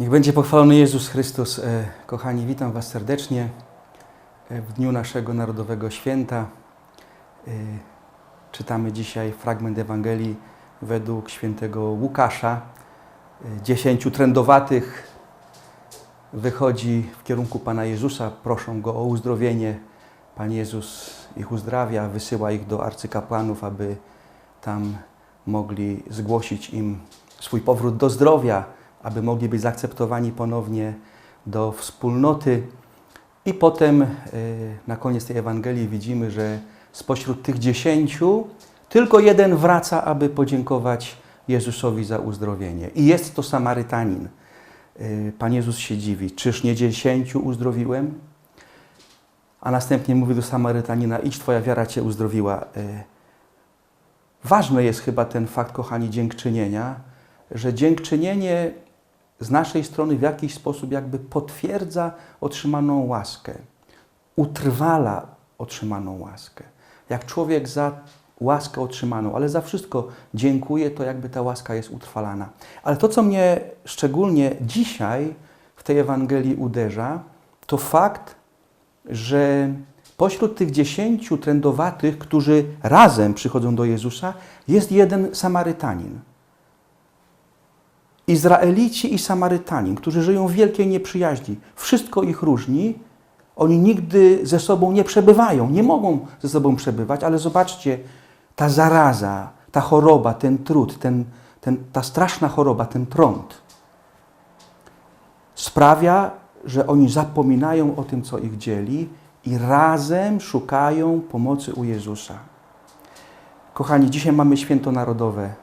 Niech będzie pochwalony Jezus Chrystus. E, Kochani, witam Was serdecznie e, w dniu naszego Narodowego Święta. E, Czytamy dzisiaj fragment Ewangelii według świętego Łukasza. Dziesięciu trędowatych wychodzi w kierunku Pana Jezusa, proszą Go o uzdrowienie. Pan Jezus ich uzdrawia, wysyła ich do arcykapłanów, aby tam mogli zgłosić im swój powrót do zdrowia, aby mogli być zaakceptowani ponownie do wspólnoty. I potem y, na koniec tej Ewangelii widzimy, że spośród tych dziesięciu tylko jeden wraca, aby podziękować Jezusowi za uzdrowienie. I jest to Samarytanin. Y, Pan Jezus się dziwi, czyż nie dziesięciu uzdrowiłem? A następnie mówi do Samarytanina, idź, Twoja wiara Cię uzdrowiła. Y, Ważny jest chyba ten fakt, kochani, dziękczynienia, że dziękczynienie z naszej strony w jakiś sposób jakby potwierdza otrzymaną łaskę, utrwala otrzymaną łaskę. Jak człowiek za łaskę otrzymaną, ale za wszystko dziękuję, to jakby ta łaska jest utrwalana. Ale to, co mnie szczególnie dzisiaj w tej Ewangelii uderza, to fakt, że pośród tych dziesięciu trędowatych, którzy razem przychodzą do Jezusa, jest jeden Samarytanin. Izraelici i Samarytanin, którzy żyją w wielkiej nieprzyjaźni. Wszystko ich różni. Oni nigdy ze sobą nie przebywają, nie mogą ze sobą przebywać, ale zobaczcie, ta zaraza, ta choroba, ten trud, ten, ten, ta straszna choroba, ten trąd sprawia, że oni zapominają o tym, co ich dzieli i razem szukają pomocy u Jezusa. Kochani, dzisiaj mamy święto narodowe.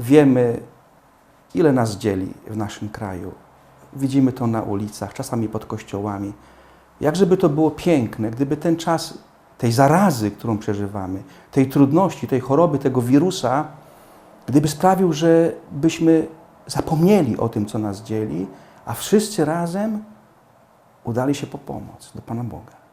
Wiemy, ile nas dzieli w naszym kraju. Widzimy to na ulicach, czasami pod kościołami. Jakżeby to było piękne, gdyby ten czas tej zarazy, którą przeżywamy, tej trudności, tej choroby, tego wirusa, gdyby sprawił, że byśmy zapomnieli o tym, co nas dzieli, a wszyscy razem udali się po pomoc do Pana Boga.